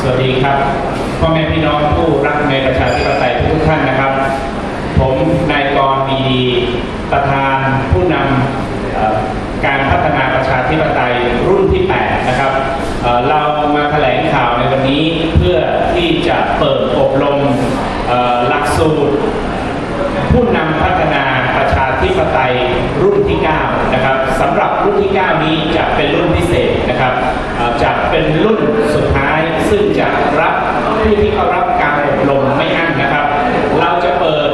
สวัสดีครับพ่อแม่พี่น้องผู้รักในประชาธิปไตยทุกท่านนะครับ ผมนายกรมีดีประธานผู้นำการพัฒนาประชาธิปไตยรุ่นที่ 8 นะครับเรามาแถลงข่าวในวันนี้เพื่อที่จะเปิดอบรมหลักสูตร ผู้นำพัฒนาประชาธิปไตยรุ่นที่ 9 นะครับสำหรับรุ่นที่ 9 นี้จะเป็นรุ่นพิเศษนะครับเอ่อจะเป็นรุ่นสุดท้ายซึ่งจะรับ ผู้ที่เข้ารับการอบรมไม่อั้นนะครับ เราจะเปิด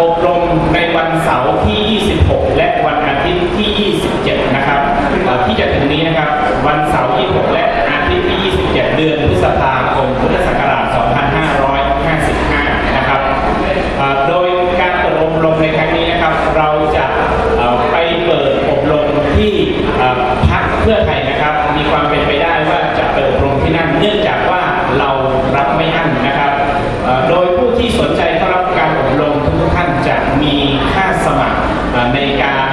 อบรมในวันเสาร์ที่ 26 และวันอาทิตย์ที่ 27 นะครับที่จะถึงนี้นะครับ วันเสาร์26และอาทิตย์ที่ 27 เดือนพฤษภาคมพุทธศักราช 2555 นะครับโดยการเปิดอบรมในครั้งนี้นะครับ เราจะเอ่อไปเปิดอบรมที่เอ่อพักเพื่อไทยนะครับ มีความเป็นไปได้ว่าจะเปิดอบรมที่นั่น เนื่องจากว่าเรารับไม่อั้นนะครับเอ่อโดยผู้ที่สนใจเข้ารับการอบรมทุกท่านจะมีค่าสมัครเอ่อในการ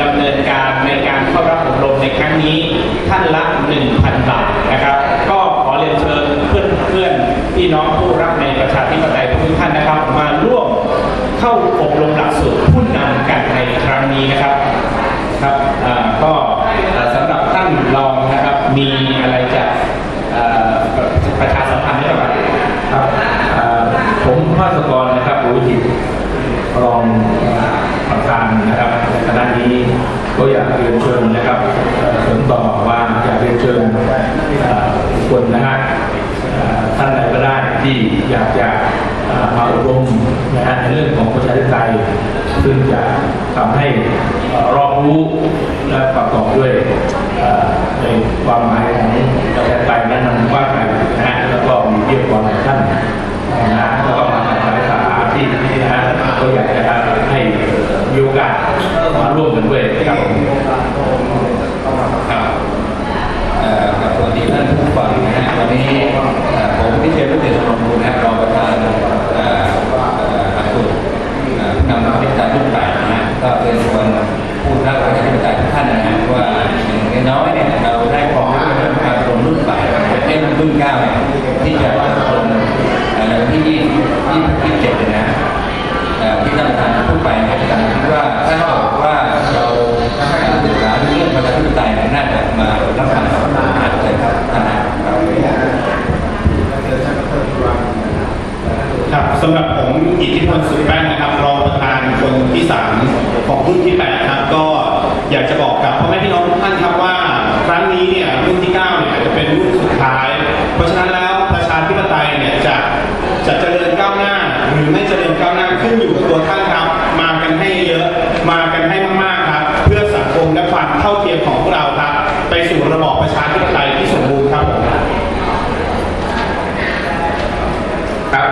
ดำเนินการในการเข้ารับ อบรมในครั้งนี้ท่านละ 1,000 บาทนะครับ ก็ขอเรียนเชิญเพื่อนเพื่อนๆพี่น้องผู้รักในประชาธิปไตยทุกท่านนะครับ มาร่วมเข้าอบรมหลักสูตรผู้นำกันในครั้งนี้นะครับครับก็สำหรับท่านรองนะครับมีอะไรจะประชาสัมพันธ์ไหรือเปล่าครับครับเอ่อผมภาสกรนะครับอุทิศรอง ประธานนะครับคณะนี้ก็อยากเรียนเชิญนะครับเสริมต่อว่าอยากเรียนเชิญคนนะฮะท่านใดก็ได้ที่อยากจะมาอบรมนะฮะในเรื่องของประชาธิปไตยซึ่งจะทำให้รอบรู้และประกอบด้วยในความหมายของประชาธิปไตยนั้นมันกว้างไกลนะฮะแล้วก็มีเรียกความของท่าน มาร่วมกันด้วยครับผมครับเอ่อกับสวัสดีท่านผู้ฟังนะฮะวันนี้เอ่อผมพิเชษฐ์รุเดชสมบูรณ์นะครับรองประธานเอ่อเอ่อหลักสูตรเอ่อผู้นำประชาธิปไตยรุ่นแปดนะฮะก็เป็นคนผู้รักประชาธิปไตยทุกท่านนะฮะว่าอย่างน้อยๆเนี่ยเราได้ความรู้เรื่องการอบรมรุ่นแปดประเทศรุ่นเก้าเนี่ยที่จะอบรมเอ่อในวันที่ยี่ยี่สิบเจ็ดเนยนะ จะเป็นรุ่นสุดท้าย เพราะฉะนั้นแล้วประชาธิปไตยเนี่ยจะจะเจริญก้าวหน้า หรือไม่เจริญก้าวหน้าขึ้นอยู่กับตัวท่านครับ มากันให้เยอะ มากันให้มากๆครับ เพื่อสังคมและความเท่าเทียมของพวกเราครับ ไปสู่ระบอบประชาธิปไตยที่สมบูรณ์ครับผมครับ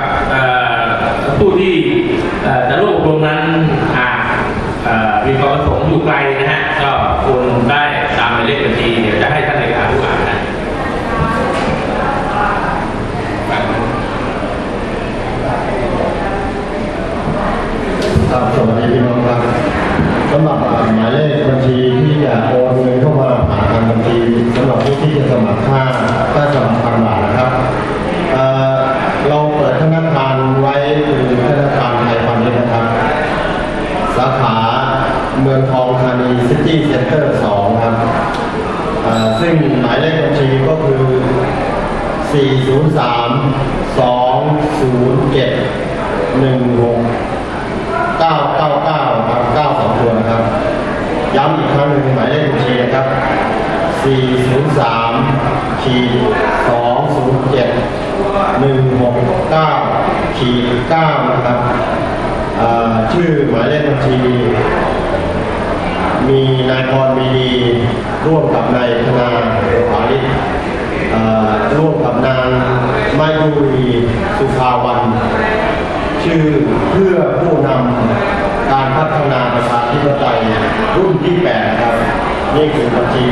ผู้ที่จะร่วมอบรมนั้นหากมีความประสงค์อยู่ไกลนะฮะก็ควรได้ตามหมายเลขบัญชีเดี๋ยวจะให้ 403 207 16 999ครับ92ตัวนะครับ ย้ำอีกครั้งหนึ่งหมายเลขบัญชีนะครับ 403ขีด207 169ขีด9นะครับชื่อหมายเลขบัญชี มีนายพรมีดีร่วมกับนายธนาภาลิศเอ่อร่วม มายุรีสุภาวัน ชื่อเพื่อผู้นำการพัฒนาประชาธิปไตยรุ่นที่ 8 ครับ นี่คือบัญชี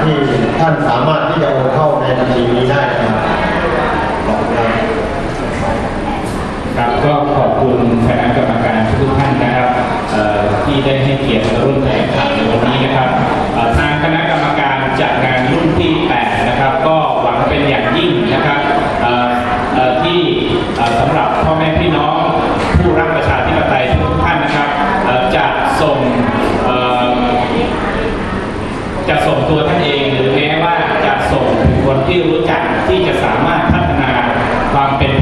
ที่ท่านสามารถที่จะโอนเข้าในบัญชีนี้ได้ครับขอบคุณครับก็ขอบคุณคณะกรรมการทุกท่านนะครับที่ได้ให้เกียรติร่วมแถลงข่น จะส่งตัวท่านเองหรือแม้ว่าจะส่งคนที่รู้จักที่จะสามารถพัฒนาความเป็น